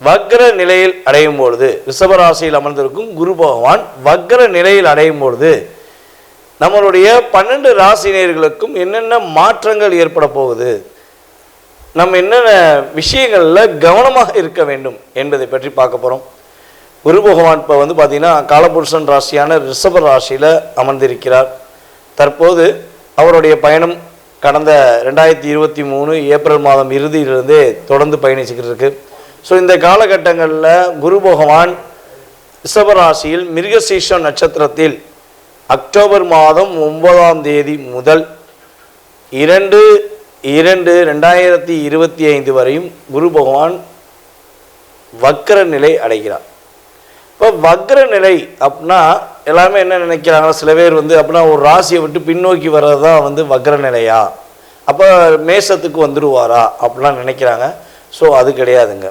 வக்ர நிலையில் அடையும் பொழுது ரிஷபராசியில் அமர்ந்திருக்கும் குரு பகவான் வக்ர நிலையில் அடையும் பொழுது நம்மளுடைய பன்னெண்டு ராசினியர்களுக்கும் என்னென்ன மாற்றங்கள் ஏற்பட போகுது நம்ம என்னென்ன விஷயங்களில் கவனமாக இருக்க வேண்டும் என்பதை பற்றி பார்க்க போகிறோம் குரு பகவான் இப்போ வந்து பார்த்திங்கன்னா காலபுருஷன் ராசியான ரிஷப ராசியில் அமர்ந்திருக்கிறார். தற்போது அவருடைய பயணம் கடந்த ரெண்டாயிரத்தி இருபத்தி மூணு ஏப்ரல் மாதம் இறுதியிலிருந்தே தொடர்ந்து பயணிச்சுக்கிட்டு இருக்குது ஸோ இந்த காலகட்டங்களில் குரு பகவான் ரிஷபராசியில் மிருகசீஷம் நட்சத்திரத்தில் அக்டோபர் மாதம் ஒன்பதாம் தேதி முதல் இரண்டு இரண்டு ரெண்டாயிரத்தி இருபத்தி ஐந்து வரையும் குரு பகவான் வக்கர நிலை அடைகிறார். இப்போ வக்ர நிலை அப்படின்னா எல்லாமே என்ன நினைக்கிறாங்க? சில பேர் வந்து அப்படின்னா ஒரு ராசியை விட்டு பின்னோக்கி வர்றது தான் வந்து வக்ர நிலையா? அப்போ மேசத்துக்கு வந்துடுவாரா அப்படிலாம் நினைக்கிறாங்க. ஸோ அது கிடையாதுங்க.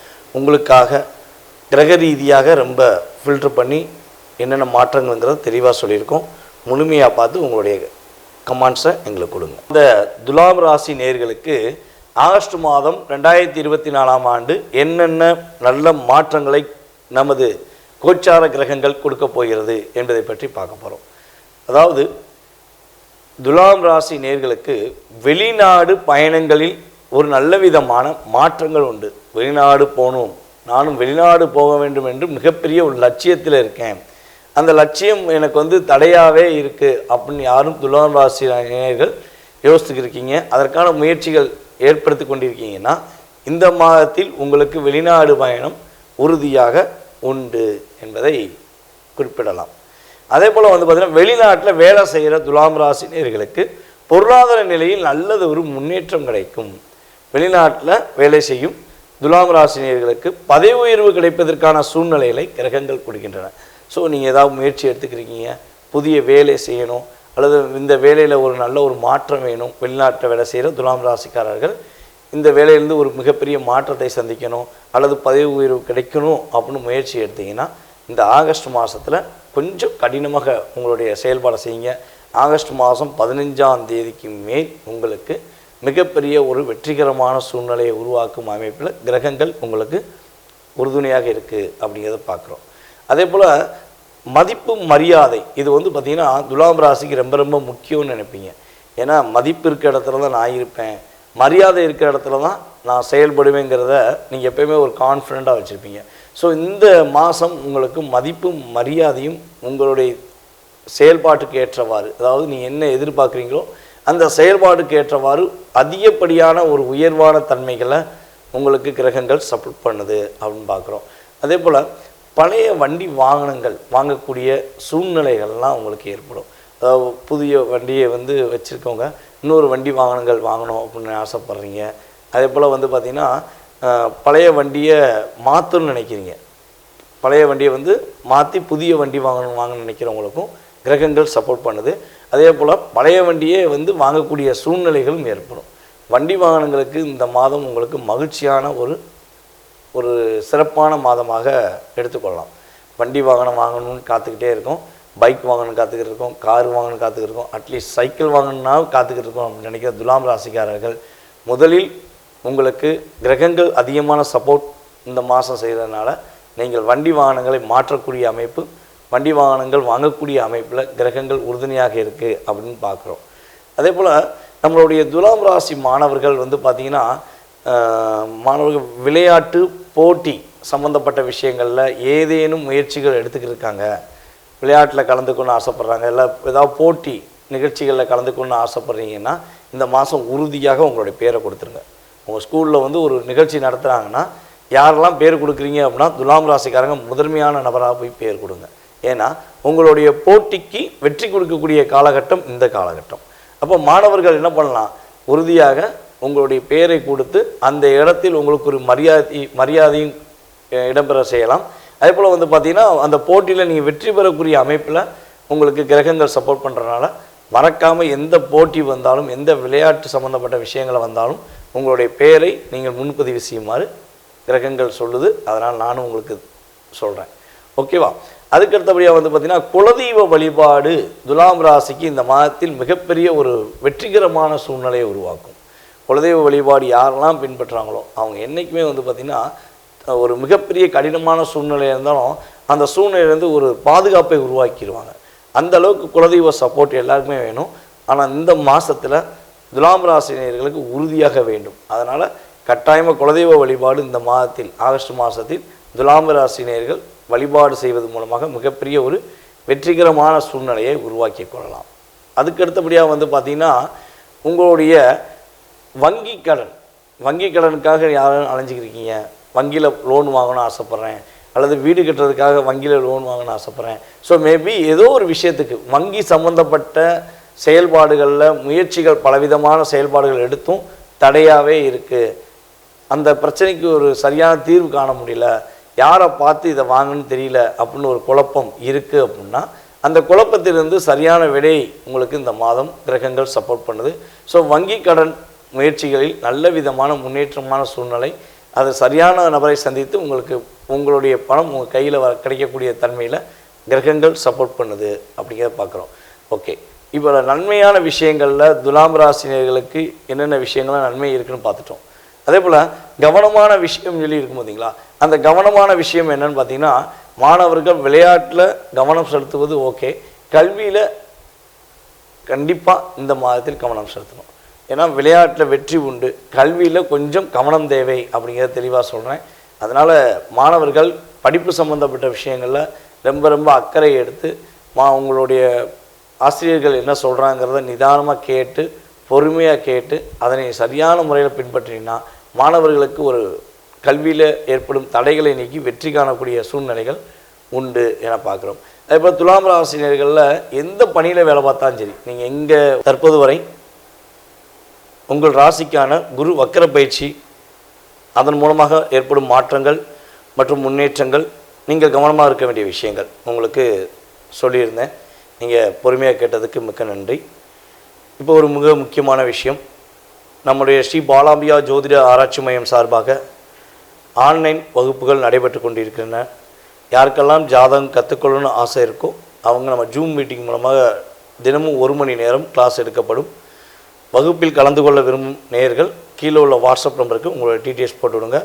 உங்களுக்காக கிரக ரீதியாக ரொம்ப ஃபில்டர் பண்ணி என்னென்ன மாற்றங்கள்ங்கிறத தெளிவாக சொல்லியிருக்கோம். முழுமையாக பார்த்து உங்களுடைய கமாண்ட்ஸை எங்களுக்கு கொடுங்க. இந்த துலாம் ராசி நேர்களுக்கு ஆகஸ்ட் மாதம் ரெண்டாயிரத்தி இருபத்தி நாலாம் ஆண்டு என்னென்ன நல்ல மாற்றங்களை நமது கோச்சார கிரகங்கள் கொடுக்க போகிறது என்பதை பற்றி பார்க்க போகிறோம் அதாவது துலாம் ராசி நேர்களுக்கு வெளிநாடு பயணங்களில் ஒரு நல்ல விதமான மாற்றங்கள் உண்டு. வெளிநாடு போகணும். நானும் வெளிநாடு போக வேண்டும் என்று மிகப்பெரிய ஒரு லட்சியத்தில் இருக்கேன். அந்த லட்சியம் எனக்கு வந்து தடையாகவே இருக்குது அப்படின்னு யாரும் துலாம் ராசி நேயர்கள் யோசித்துக்கிருக்கீங்க அதற்கான முயற்சிகள் ஏற்படுத்தி கொண்டிருக்கீங்கன்னா இந்த மாதத்தில் உங்களுக்கு வெளிநாடு பயணம் உறுதியாக உண்டு என்பதை குறிப்பிடலாம். அதே போல் வந்து பார்த்திங்கன்னா வெளிநாட்டில் வேலை செய்கிற துலாம் ராசினியர்களுக்கு பொருளாதார நிலையில் நல்லது ஒரு முன்னேற்றம் கிடைக்கும். வெளிநாட்டில் வேலை செய்யும் துலாம் ராசினியர்களுக்கு பதவி உயர்வு கிடைப்பதற்கான சூழ்நிலைகளை கிரகங்கள் கொடுக்கின்றன. ஸோ நீங்கள் ஏதாவது முயற்சி எடுத்துக்கிறீங்க புதிய வேலை செய்யணும் அல்லது இந்த வேலையில் ஒரு நல்ல ஒரு மாற்றம் வேணும் வெளிநாட்டில் வேலை செய்கிற துலாம் ராசிக்காரர்கள் இந்த வேலையிலேருந்து ஒரு மிகப்பெரிய மாற்றத்தை சந்திக்கணும் அல்லது பதவி உயர்வு கிடைக்கணும் அப்படின்னு முயற்சி எடுத்தீங்கன்னா இந்த ஆகஸ்ட் மாதத்தில் கொஞ்சம் கடினமாக உங்களுடைய செயல்பாடை செய்யுங்க. ஆகஸ்ட் மாதம் பதினஞ்சாம் தேதிக்கு மேல் உங்களுக்கு மிகப்பெரிய ஒரு வெற்றிகரமான சூழ்நிலையை உருவாக்கும் அமைப்பில் கிரகங்கள் உங்களுக்கு உறுதுணையாக இருக்குது அப்படிங்கிறத பார்க்குறோம். அதே போல் மதிப்பு மரியாதை இது வந்து பார்த்திங்கன்னா துலாம் ராசிக்கு ரொம்ப ரொம்ப முக்கியம்னு நினைப்பீங்க. ஏன்னா மதிப்பு இருக்கிற இடத்துல தான் நான் இருப்பேன் மரியாதை இருக்கிற இடத்துல தான் நான் செயல்படுவேங்கிறத நீங்கள் எப்பயுமே ஒரு கான்ஃபிடெண்ட்டாக வச்சுருப்பீங்க. ஸோ இந்த மாதம் உங்களுக்கு மதிப்பும் மரியாதையும் உங்களுடைய செயல்பாட்டுக்கு ஏற்றவாறு அதாவது நீ என்ன எதிர்பார்க்குறீங்களோ அந்த செயல்பாடுக்கு ஏற்றவாறு அதிகப்படியான ஒரு உயர்வான தன்மைகளை உங்களுக்கு கிரகங்கள் சப்போர்ட் பண்ணுது அப்படின்னு பார்க்குறோம். அதே போல் பழைய வண்டி வாகனங்கள் வாங்கக்கூடிய சூழ்நிலைகள்லாம் உங்களுக்கு ஏற்படும். அதாவது புதிய வண்டியை வந்து வச்சுருக்கவங்க இன்னொரு வண்டி வாகனங்கள் வாங்கணும் அப்படின்னு ஆசைப்பட்றீங்க. அதே போல் வந்து பார்த்திங்கன்னா பழைய வண்டியை மாற்றணும்னு நினைக்கிறீங்க. பழைய வண்டியை வந்து மாற்றி புதிய வண்டி வாங்கணும் வாங்கணும்னு நினைக்கிறவங்களுக்கும் கிரகங்கள் சப்போர்ட் பண்ணுது. அதே போல் பழைய வண்டியே வந்து வாங்கக்கூடிய சூழ்நிலைகளும் ஏற்படும். வண்டி வாகனங்களுக்கு இந்த மாதம் உங்களுக்கு மகிழ்ச்சியான ஒரு ஒரு சிறப்பான மாதமாக எடுத்துக்கொள்ளலாம். வண்டி வாகனம் வாங்கணும்னு காத்துக்கிட்டே இருக்கோம். பைக் வாங்கணும் காத்துக்கிட்டு இருக்கோம். கார் வாங்கணும் காத்துக்கிட்டு இருக்கோம். அட்லீஸ்ட் சைக்கிள் வாங்கணும்னா காத்துக்கிட்டு இருக்கோம் அப்படின்னு நினைக்கிற துலாம் ராசிக்காரர்கள். முதலில் உங்களுக்கு கிரகங்கள் அதிகமான சப்போர்ட் இந்த மாதம் செய்கிறதுனால நீங்கள் வண்டி வாகனங்களை மாற்றக்கூடிய அமைப்பு வண்டி வாகனங்கள் வாங்கக்கூடிய அமைப்பில் கிரகங்கள் உறுதுணையாக இருக்குது அப்படின்னு பார்க்குறோம். அதே போல் நம்மளுடைய துலாம் ராசி மாணவர்கள் வந்து பார்த்திங்கன்னா மாணவர்கள் விளையாட்டு போட்டி சம்மந்தப்பட்ட விஷயங்களில் ஏதேனும் முயற்சிகள் எடுத்துக்கிட்டு இருக்காங்க. விளையாட்டில் கலந்துக்கணும்னு ஆசைப்பட்றாங்க. இல்லை ஏதாவது போட்டி நிகழ்ச்சிகளில் கலந்துக்கணும்னு ஆசைப்பட்றீங்கன்னா இந்த மாதம் உறுதியாக உங்களுடைய பேரை கொடுத்துருங்க. உங்கள் ஸ்கூலில் வந்து ஒரு நிகழ்ச்சி நடத்துகிறாங்கன்னா யாரெல்லாம் பேர் கொடுக்குறீங்க அப்படின்னா துலாம் ராசிக்காரங்க முதன்மையான நபராக போய் பேர் கொடுங்க. ஏன்னா உங்களுடைய போட்டிக்கு வெற்றி கொடுக்கக்கூடிய காலகட்டம் இந்த காலகட்டம். அப்போ மாணவர்கள் என்ன பண்ணலாம்? உறுதியாக உங்களுடைய பெயரை கொடுத்து அந்த இடத்தில் உங்களுக்கு ஒரு மரியாதை மரியாதையும் இடம்பெற செய்யலாம். அதே போல் வந்து பார்த்திங்கன்னா அந்த போட்டியில் நீங்கள் வெற்றி பெறக்கூடிய அமைப்பில் உங்களுக்கு கிரகங்கள் சப்போர்ட் பண்ணுறனால மறக்காமல் எந்த போட்டி வந்தாலும் எந்த விளையாட்டு சம்மந்தப்பட்ட விஷயங்களை வந்தாலும் உங்களுடைய பெயரை நீங்கள் முன்பதிவு செய்யுமாறு கிரகங்கள் சொல்லுது. அதனால் நானும் உங்களுக்கு சொல்கிறேன் ஓகேவா? அதுக்கு அடுத்தபடியாக வந்து பார்த்திங்கன்னா குலதெய்வ வழிபாடு துலாம் ராசிக்கு இந்த மாதத்தில் மிகப்பெரிய ஒரு வெற்றிகரமான சூழ்நிலையை உருவாக்கும். குலதெய்வ வழிபாடு யாரெல்லாம் பின்பற்றுறாங்களோ அவங்க என்றைக்குமே வந்து பார்த்திங்கன்னா ஒரு மிகப்பெரிய கடினமான சூழ்நிலையாக இருந்தாலும் அந்த சூழ்நிலையிலேருந்து ஒரு பாதுகாப்பை உருவாக்கிடுவாங்க. அந்த அளவுக்கு குலதெய்வ சப்போர்ட் எல்லாருக்குமே வேணும். ஆனால் இந்த மாதத்தில் துலாம் ராசினியர்களுக்கு உறுதியாக வேண்டும். அதனால் கட்டாயமாக குலதெய்வ வழிபாடு இந்த மாதத்தில் ஆகஸ்ட் மாதத்தில் துலாம் ராசினியர்கள் வழிபாடு செய்வது மூலமாக மிகப்பெரிய ஒரு வெற்றிகரமான சூழ்நிலையை உருவாக்கி கொள்ளலாம். அதுக்கு அடுத்தபடியாக வந்து பார்த்திங்கன்னா உங்களுடைய வங்கி கடன் வங்கி கடனுக்காக யாரும் அலைஞ்சிக்கிருக்கீங்க? வங்கியில் லோன் வாங்கணும்னு ஆசைப்பட்றேன். அல்லது வீடு கட்டுறதுக்காக வங்கியில் லோன் வாங்கணும்னு ஆசைப்பட்றேன். ஸோ மேபி ஏதோ ஒரு விஷயத்துக்கு வங்கி சம்மந்தப்பட்ட செயல்பாடுகளில் முயற்சிகள் பலவிதமான செயல்பாடுகள் எடுத்தும் தடையாகவே இருக்குது அந்த பிரச்சனைக்கு ஒரு சரியான தீர்வு காண முடியல. யாரை பார்த்து இதை வாங்கணும்னு தெரியல அப்படின்னு ஒரு குழப்பம் இருக்குது அப்படின்னா அந்த குழப்பத்திலிருந்து சரியான விடை உங்களுக்கு இந்த மாதம் கிரகங்கள் சப்போர்ட் பண்ணுது. ஸோ வங்கி கடன் முயற்சிகளில் நல்ல விதமான முன்னேற்றமான சூழ்நிலை அது சரியான நபரை சந்தித்து உங்களுக்கு உங்களுடைய பணம் உங்கள் கையில் வர கிடைக்கக்கூடிய தன்மையில் கிரகங்கள் சப்போர்ட் பண்ணுது அப்படிங்கிறத பார்க்குறோம். ஓகே இப்போ நன்மையான விஷயங்களில் துலாம் ராசினியர்களுக்கு என்னென்ன விஷயங்கள்லாம் நன்மை இருக்குன்னு பார்த்துட்டோம். அதே போல் கவனமான விஷயம் சொல்லி இருக்கும் பார்த்தீங்களா அந்த கவனமான விஷயம் என்னன்னு பார்த்தீங்கன்னா மாணவர்கள் விளையாட்டில் கவனம் செலுத்துவது ஓகே. கல்வியில் கண்டிப்பாக இந்த மாதத்தில் கவனம் செலுத்தணும். ஏன்னா விளையாட்டில் வெற்றி உண்டு. கல்வியில் கொஞ்சம் கவனம் தேவை அப்படிங்கிறத தெளிவாக சொல்கிறேன் அதனால் மாணவர்கள் படிப்பு சம்மந்தப்பட்ட விஷயங்களில் ரொம்ப ரொம்ப அக்கறை எடுத்து மா உங்களுடைய ஆசிரியர்கள் என்ன சொல்கிறாங்கிறத நிதானமாக கேட்டு பொறுமையாக கேட்டு அதனை சரியான முறையில் பின்பற்றினா மாணவர்களுக்கு ஒரு கல்வியில் ஏற்படும் தடைகளை நீக்கி வெற்றி காணக்கூடிய சூழ்நிலைகள் உண்டு என பார்க்குறோம். அதேபோல் துலாம் ராசினியர்களில் எந்த பணியில் வேலை பார்த்தாலும் சரி நீங்கள் எங்கே தற்போது வரை உங்கள் ராசிக்கான குரு வக்கர பயிற்சி அதன் மூலமாக ஏற்படும் மாற்றங்கள் மற்றும் முன்னேற்றங்கள் நீங்கள் கவனமாக இருக்க வேண்டிய விஷயங்கள் உங்களுக்கு சொல்லியிருந்தேன். நீங்கள் பொறுமையாக கேட்டதுக்கு மிக்க நன்றி. இப்போ ஒரு மிக முக்கியமான விஷயம் நம்முடைய ஸ்ரீ பாலாம்பியா ஜோதிட ஆராய்ச்சி மையம் சார்பாக ஆன்லைன் வகுப்புகள் நடைபெற்று கொண்டிருக்கின்றன. யாருக்கெல்லாம் ஜாதகம் கற்றுக்கொள்ளணும்னு ஆசை இருக்கோ அவங்க நம்ம ஜூம் மீட்டிங் மூலமாக தினமும் ஒரு மணி நேரம் கிளாஸ் எடுக்கப்படும். வகுப்பில் கலந்து கொள்ள விரும்பும் நேயர்கள் கீழே உள்ள வாட்ஸ்அப் நம்பருக்கு உங்களோட டீட்டெயில்ஸ் போட்டுவிடுங்க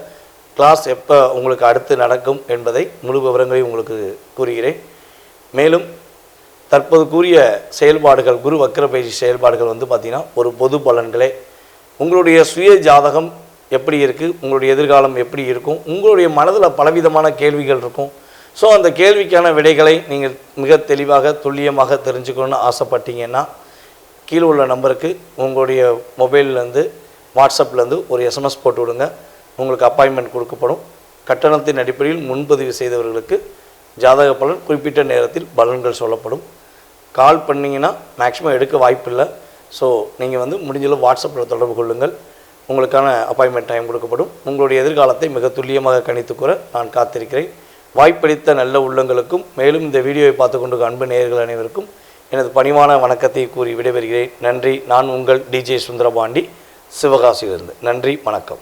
கிளாஸ் எப்போ உங்களுக்கு அடுத்து நடக்கும் என்பதை முழு விவரங்களை உங்களுக்கு கூறுகிறேன். மேலும் தற்போது கூறிய செயல்பாடுகள் குரு வக்கர பயிற்சி செயல்பாடுகள் வந்து பார்த்திங்கன்னா ஒரு பொது பலன்களே. உங்களுடைய சுய ஜாதகம் எப்படி இருக்குது உங்களுடைய எதிர்காலம் எப்படி இருக்கும் உங்களுடைய மனதில் பலவிதமான கேள்விகள் இருக்கும். ஸோ அந்த கேள்விக்கான விடைகளை நீங்கள் மிக தெளிவாக துல்லியமாக தெரிஞ்சுக்கணும்னு ஆசைப்பட்டீங்கன்னா கீழே உள்ள நம்பருக்கு உங்களுடைய மொபைல்லேருந்து வாட்ஸ்அப்லேருந்து ஒரு எஸ்எம்எஸ் போட்டு விடுங்க. உங்களுக்கு அப்பாயின்மெண்ட் கொடுக்கப்படும். கட்டணத்தின் அடிப்படையில் முன்பதிவு செய்தவர்களுக்கு ஜாதக பலன் குறிப்பிட்ட நேரத்தில் பலன்கள் சொல்லப்படும். கால் பண்ணிங்கன்னா மேக்ஸிமம் எடுக்க வாய்ப்பில்லை. ஸோ நீங்கள் வந்து முடிஞ்சளவு வாட்ஸ்அப்பில் தொடர்பு கொள்ளுங்கள். உங்களுக்கான அப்பாயின்மெண்ட் டைம் கொடுக்கப்படும். உங்களுடைய எதிர்காலத்தை மிக துல்லியமாக கணித்து கூற நான் காத்திருக்கிறேன். வாய்ப்பளித்த நல்ல உள்ளங்களுக்கும் மேலும் இந்த வீடியோவை பார்த்து கொண்டு அன்பு நேயர்கள் அனைவருக்கும் எனது பணிவான வணக்கத்தை கூறி விடைபெறுகிறேன். நன்றி. நான் உங்கள் டிஜே சுந்தரபாண்டி. சிவகாசியிலிருந்து. நன்றி. வணக்கம்.